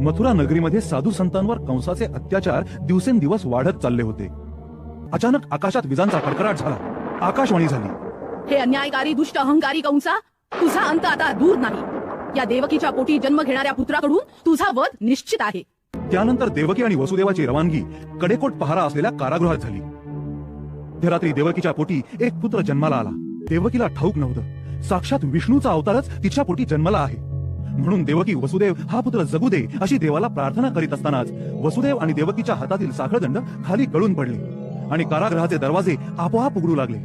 मथुरा नगरीमध्ये साधू संतांवर कंसाचे अत्याचार दिवसेंदिवस वाढत चालले होते. अचानक आकाशात विजांचा कडकडाट झाला. आकाशवाणी झाली. हे अन्यायकारी दुष्ट अहंकारी कंसा तुझा अंत आता दूर नाही. या देवकीच्या पोटी जन्म घेणाऱ्या पुत्राकडून तुझा वध निश्चित आहे. त्यानंतर देवकी आणि वसुदेवाची रवानगी कडेकोट पहारा असलेल्या कारागृहात झाली. रात्री देवकीच्या पोटी एक पुत्र जन्माला आला. देवकीला ठाऊक नव्हतं. साक्षात विष्णूचा अवतारच तिच्या पोटी जन्माला आहे. म्हणून देवकी वसुदेव हा पुत्र जगू दे अशी देवाला प्रार्थना करीत असतानाच वसुदेव आणि देवकीच्या हातातील साखळदंड खाली गळून पडले आणि कारागृहाचे दरवाजे आपोआप उघडू लागले.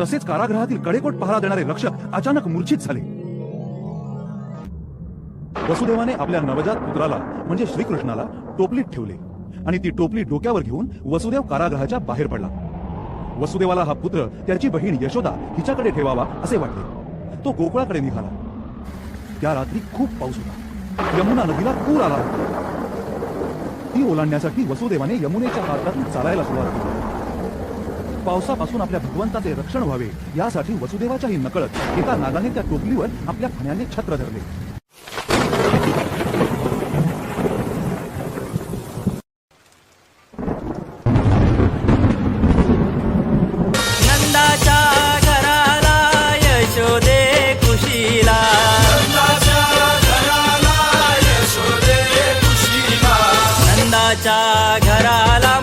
तसेच कारागृहातील कडेकोट पहारा देणारे रक्षक अचानक मूर्छित झाले. वसुदेवाने आपल्या नवजात पुत्राला म्हणजे श्रीकृष्णाला टोपलीत ठेवले आणि ती टोपली डोक्यावर घेऊन वसुदेव कारागृहाच्या बाहेर पडला. वसुदेवाला हा पुत्र त्याची बहीण यशोदा हिच्याकडे ठेवावा असे वाटले. तो गोकुळाकडे निघाला. त्या रात्री खूप पाऊस होता. यमुना नदीला पूर आला ती ओलांडण्यासाठी वसुदेवाने यमुनेच्या काठातून चालायला सुरुवात केली. पावसापासून आपल्या भगवंताचे रक्षण व्हावे यासाठी वसुदेवाच्याही नकळत एका नागाने त्या टोपलीवर आपल्या फण्याने छत्र धरले. नंदाच्या घराला यशोदे खुशीला घराला